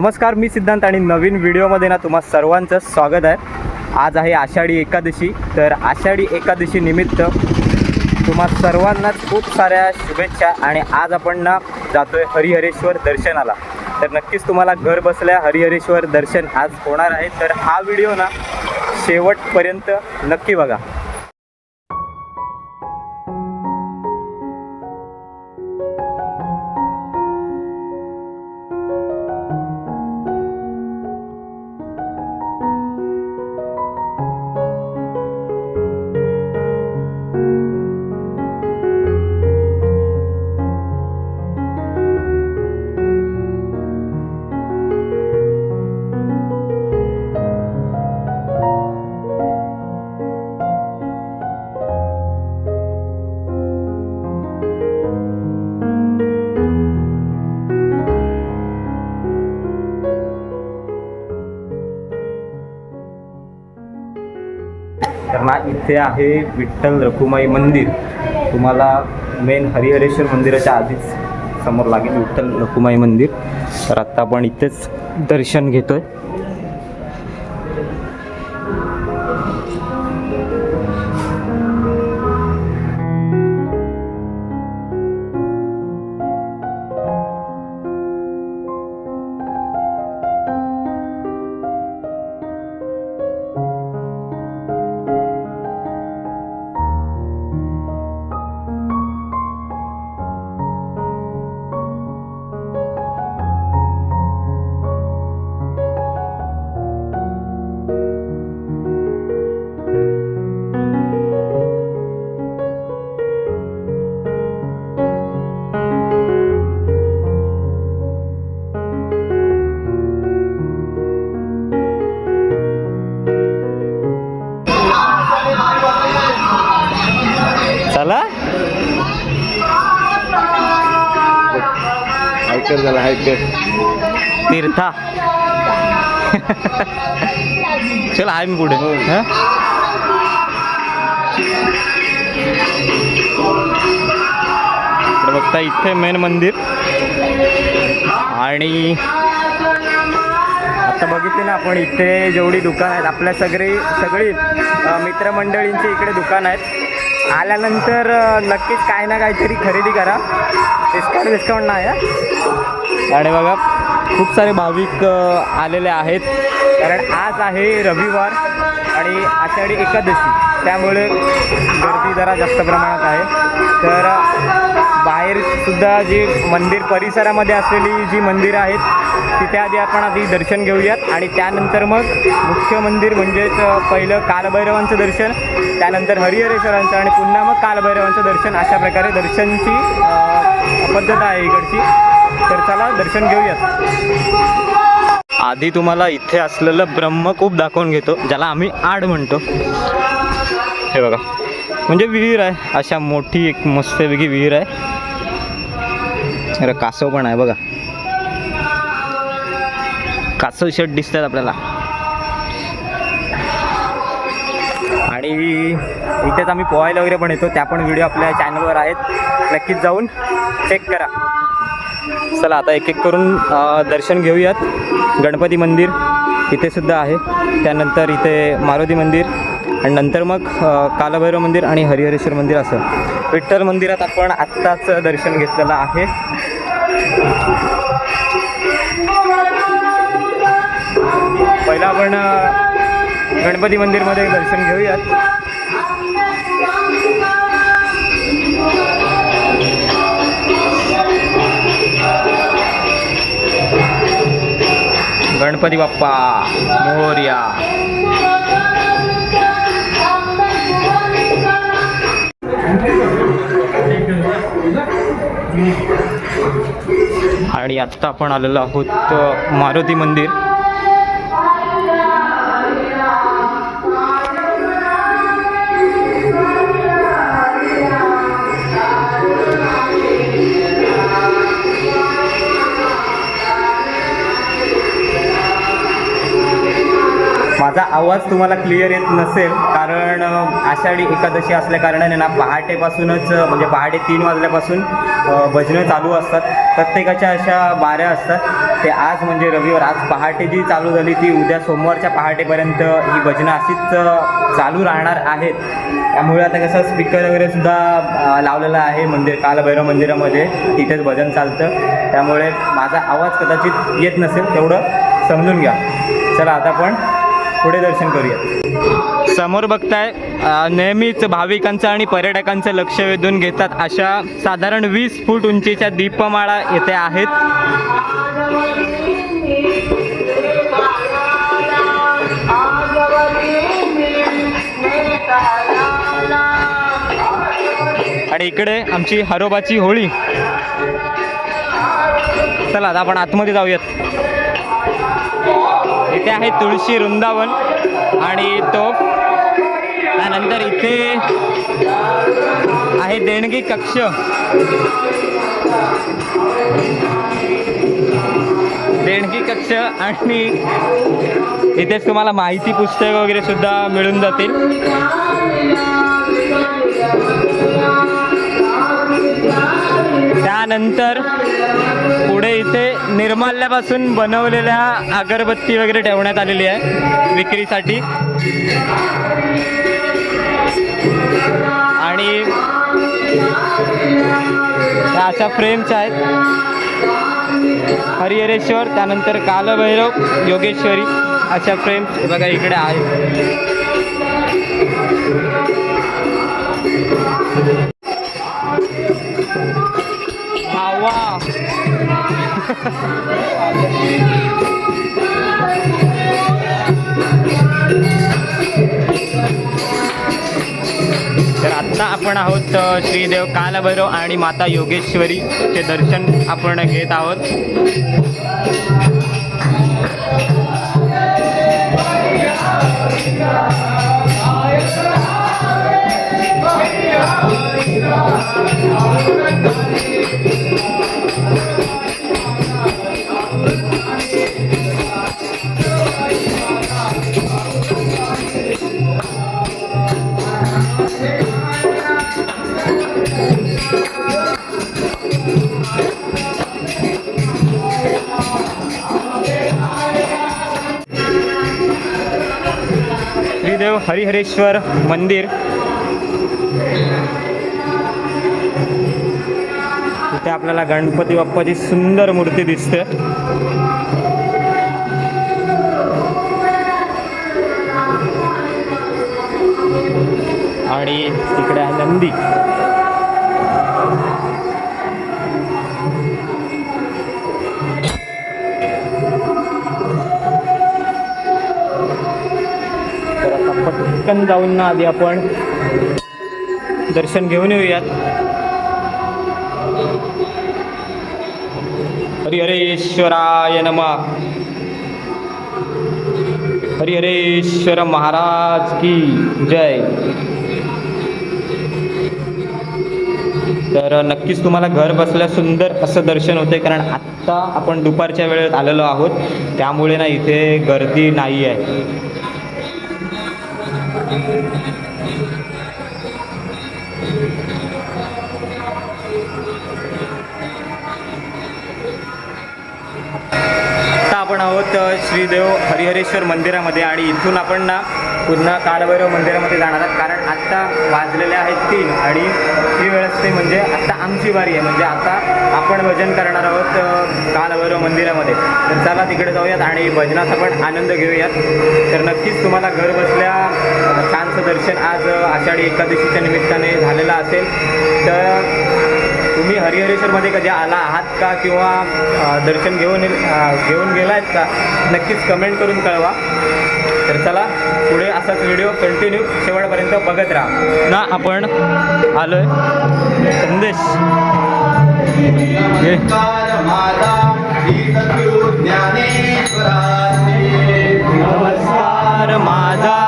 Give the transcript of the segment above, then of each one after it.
नमस्कार मी सिद्धांत आणि नवीन व्हिडिओमध्ये ना तुम्हा सर्वांचं स्वागत आहे. आज आहे आषाढी एकादशी तर आषाढी एकादशी निमित्त तुम्हा सर्वांनाच खूप साऱ्या शुभेच्छा आणि आज आपण ना जातोय हरिहरेश्वर दर्शनाला. तर नक्कीच तुम्हाला घर बसल्या हरिहरेश्वर दर्शन आज होणार आहे. तर हा व्हिडिओ ना शेवटपर्यंत नक्की बघा. इथे आहे विठ्ठल रखुमाई मंदिर. तुम्हाला मेन हरिहरेश्वर मंदिराच्या आधीच समोर लागेल विठ्ठल रखुमाई मंदिर. तर आत्ता आपण इथेच दर्शन घेतो आहे हायकर झाला हायकर तीर्था. चल आहे मी पुढे. बघता इथे मेन मंदिर. आणि आता बघितले ना आपण इथे जेवढी दुकान आहेत आपल्या सगळी सगळी मित्रमंडळींची इकडे दुकान आहेत. आल्यानंतर नक्कीच काय ना काहीतरी खरेदी करा. डिस्काउंट डिस्काउंट नाही आहे आणि बघा खूप सारे भाविक आलेले आहेत. कारण आज आहे रविवार आणि आषाढी एकादशी. त्यामुळे गर्दी जरा जास्त प्रमाणात आहे. तर बाहेरसुद्धा सुद्धा जी मंदिर परिसरामध्ये असलेली जी मंदिरं आहेत तिथे आधी आपण आधी दर्शन घेऊयात. आणि त्यानंतर मग मुख्य मंदिर म्हणजेच पहिलं कालभैरवांचं दर्शन त्यानंतर हरिहरेश्वरांचं आणि पुन्हा मग कालभैरवांचं दर्शन. अशा प्रकारे दर्शनची पद्धत आहे इकडची. तर चला दर्शन घेऊयात. आधी तुम्हाला इथे असलेलं ब्रह्मकूप दाखवून घेतो ज्याला आम्ही आड म्हणतो. हे बघा. म्हणजे विहीर आहे. अशा मोठी एक मस्तपैकी विहीर आहे. अरे कासव पण आहे बघा. कासव शर्ट दिसतात आपल्याला. आणि इथेच आम्ही पोहायला वगैरे पण येतो. त्या पण व्हिडिओ आपल्या चॅनलवर आहेत. नक्कीच जाऊन चेक करा. चला आता एक एक करून दर्शन घेऊयात. गणपती मंदिर इथे सुद्धा आहे. त्यानंतर इथे मारुती मंदिर आणि नंतर मग कालभैरव मंदिर आणि हरिहरेश्वर मंदिर असं. विठ्ठल मंदिरात आपण आत्ताच दर्शन घेतलेलं आहे. पहिला आपण गणपती मंदिरमध्ये दर्शन घेऊयात. गणपती बाप्पा मोर्या. आणि आत्ता आपण आलेलो आहोत मारुती मंदिर. माझा आवाज तुम्हाला क्लिअर येत नसेल कारण आषाढी एकादशी असल्या कारणाने ना पहाटेपासूनच म्हणजे पहाटे तीन वाजल्यापासून भजनं चालू असतात. प्रत्येकाच्या अशा बाऱ्या असतात. ते आज म्हणजे रविवार आज पहाटे जी चालू झाली ती उद्या सोमवारच्या पहाटेपर्यंत ही भजनं अशीच चालू राहणार आहेत. त्यामुळे आता कसं स्पीकर वगैरे सुद्धा लावलेला आहे मंदिर कालभैरव मंदिरामध्ये. तिथेच भजन चालतं. त्यामुळे माझा आवाज कदाचित येत नसेल तेवढं समजून घ्या. चला आता आपण पुढे दर्शन करूया. समोर बघताय नेहमीच भाविकांचं आणि पर्यटकांचं लक्ष वेधून घेतात अशा साधारण वीस फूट उंचीच्या दीपमाळा येथे आहेत. आणि इकडे आमची हरोबाची होळी. चला आता आपण आतमध्ये जाऊयात. इथे आहे तुळशी वृंदावन आणि तोफ त्यानंतर इथे आहे देणगी कक्ष. देणगी कक्ष आणि इथेच तुम्हाला माहिती पुस्तक वगैरे सुद्धा मिळून जातील. त्यानंतर पुढे इथे निर्माल्यापासून बनवलेल्या अगरबत्ती वगैरे ठेवण्यात आलेली आहे विक्रीसाठी. आणि अशा फ्रेम्स आहेत. हरिहरेश्वर त्यानंतर कालभैरव योगेश्वरी अशा फ्रेम्स बघा इकडे आहेत. वा तर आत्ता आपण आहोत श्रीदेव कालभैरव आणि माता योगेश्वरी चे दर्शन आपण घेत आहोत Yeah. हरिहरेश्वर मंदिर. इथे आपल्याला गणपती बाप्पाची सुंदर मूर्ती दिसते. आणि तिकडे आहे नंदी. ठिकाणी जाऊन ना आधी आपण. दर्शन घेऊन येऊयात. हरिहरेश्वराय नमा. हरिहरेश्वर महाराज की जय. तर नक्कीच तुम्हाला घर बसल्या सुंदर असं दर्शन होते कारण आत्ता आपण दुपारच्या वेळेत आलेलो आहोत. त्यामुळे ना इथे गर्दी नाही आहे आपण आहोत श्रीदेव हरिहरेश्वर मंदिरामध्ये आणि इथून आपण ना पुन्हा कालभैरव मंदिरामध्ये जाणार आहात. कारण आत्ता वाजलेले आहेत तीन आणि ही वेळ असते म्हणजे आत्ता आमची वारी आहे. म्हणजे आता आपण भजन करणार आहोत कालभैरव मंदिरामध्ये. तर चला तिकडे जाऊयात आणि भजनाचा पण आनंद घेऊयात. तर नक्कीच तुम्हाला घर बसल्या छानचं छानसं दर्शन आज आषाढी एकादशीच्या निमित्ताने झालेलं असेल. तर तुम्ही हरिहरेश्वरमध्ये कधी आला आहात का किंवा दर्शन घेऊन घेऊन गेला आहेत का? नक्कीच कमेंट करून कळवा. तर चला पुढे असाच व्हिडिओ कंटिन्यू शेवटपर्यंत बघत राहा. ना आपण आलोय संदेश. नमस्कार माझा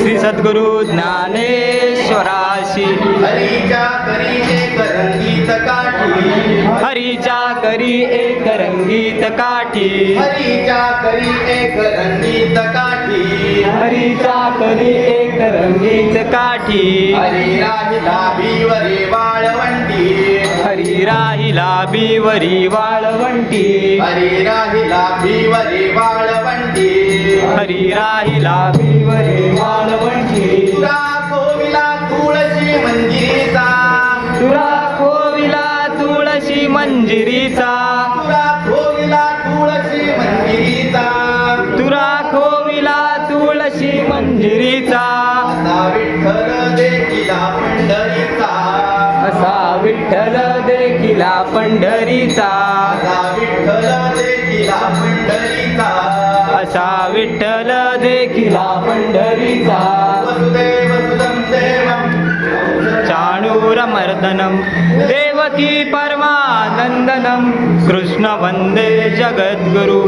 श्री सद्गुरु ज्ञाने ज्ञानेश्वराशी हरीच्या करी एक रंगीत काठी। हरीच्या करी एक रंगीत काठी। हरीच्या करी एक रंगीत काठी। हरीच्या करी एक रंगीत काठी। हरी राज धाबीवरे वाळवंटी। हरी राहिला राहिला बीवरी वाळवंटी। हरी राहिला भिवरी वाळवंटी। हरी राहिला बीवरी वाळवंटी। मंजिरीचा. मंदिरीचा कोविला तुळशी मंजिरीचा. देवकी परमानन्दनं कृष्णवन्दे जगद्गुरु।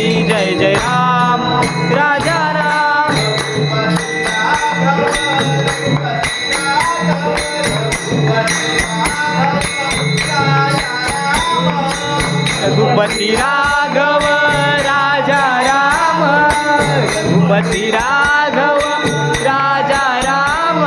हरी जय जय राम राजा राम. रघुपती राघव राजा राम. रघुपती राघव राजा राम.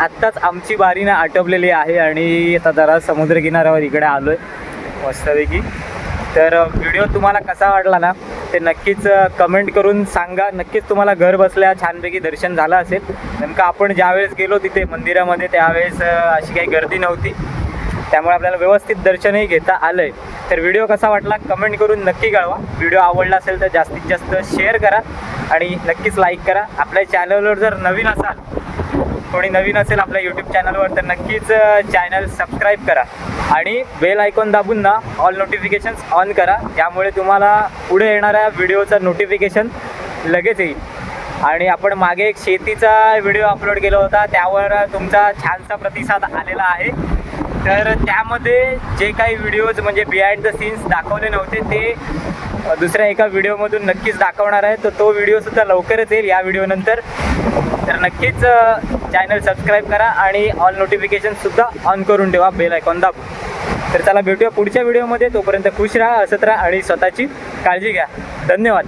आत्ताच आमची बारी ना आटपलेली आहे आणि आता जरा समुद्रकिनाऱ्यावर इकडे आलोय. मस्तपैकी. तर व्हिडिओ तुम्हाला कसा वाटला ना ते नक्कीच कमेंट करून सांगा. नक्कीच तुम्हाला घर बसल्या छानपैकी दर्शन झालं असेल. नेमकं आपण ज्यावेळेस गेलो तिथे मंदिरामध्ये त्यावेळेस अशी काही गर्दी नव्हती. त्यामुळे आपल्याला व्यवस्थित दर्शनही घेता आलं आहे तर व्हिडिओ कसा वाटला कमेंट करून नक्की कळवा. व्हिडिओ आवडला असेल तर जास्तीत जास्त शेअर करा आणि नक्कीच लाईक करा. आपल्या चॅनलवर जर नवीन असाल कोणी नवीन असेल आपल्या यूट्यूब चॅनलवर तर नक्कीच चॅनल सबस्क्राईब करा. आणि बेल आयकॉन दाबून ना ऑल नोटिफिकेशन्स ऑन करा. त्यामुळे तुम्हाला पुढे येणाऱ्या व्हिडिओचं नोटिफिकेशन लगेच येईल. आणि आपण मागे एक शेतीचा व्हिडिओ अपलोड केला होता. त्यावर तुमचा छानसा प्रतिसाद आलेला आहे. तर त्यामध्ये जे काही व्हिडिओज म्हणजे बिहाइंड द सीन्स दाखवले नव्हते ते दुसऱ्या एका व्हिडिओमधून नक्कीच दाखवणार आहे. तर तो व्हिडिओसुद्धा लवकरच येईल या व्हिडिओनंतर तर नक्कीच चॅनल सबस्क्राईब करा आणि ऑल नोटिफिकेशनसुद्धा ऑन करून ठेवा बेल आयकॉन दाबून. तर चला भेटूया पुढच्या व्हिडिओमध्ये तोपर्यंत खुश राहा हसत राहा आणि स्वतःची काळजी घ्या. धन्यवाद.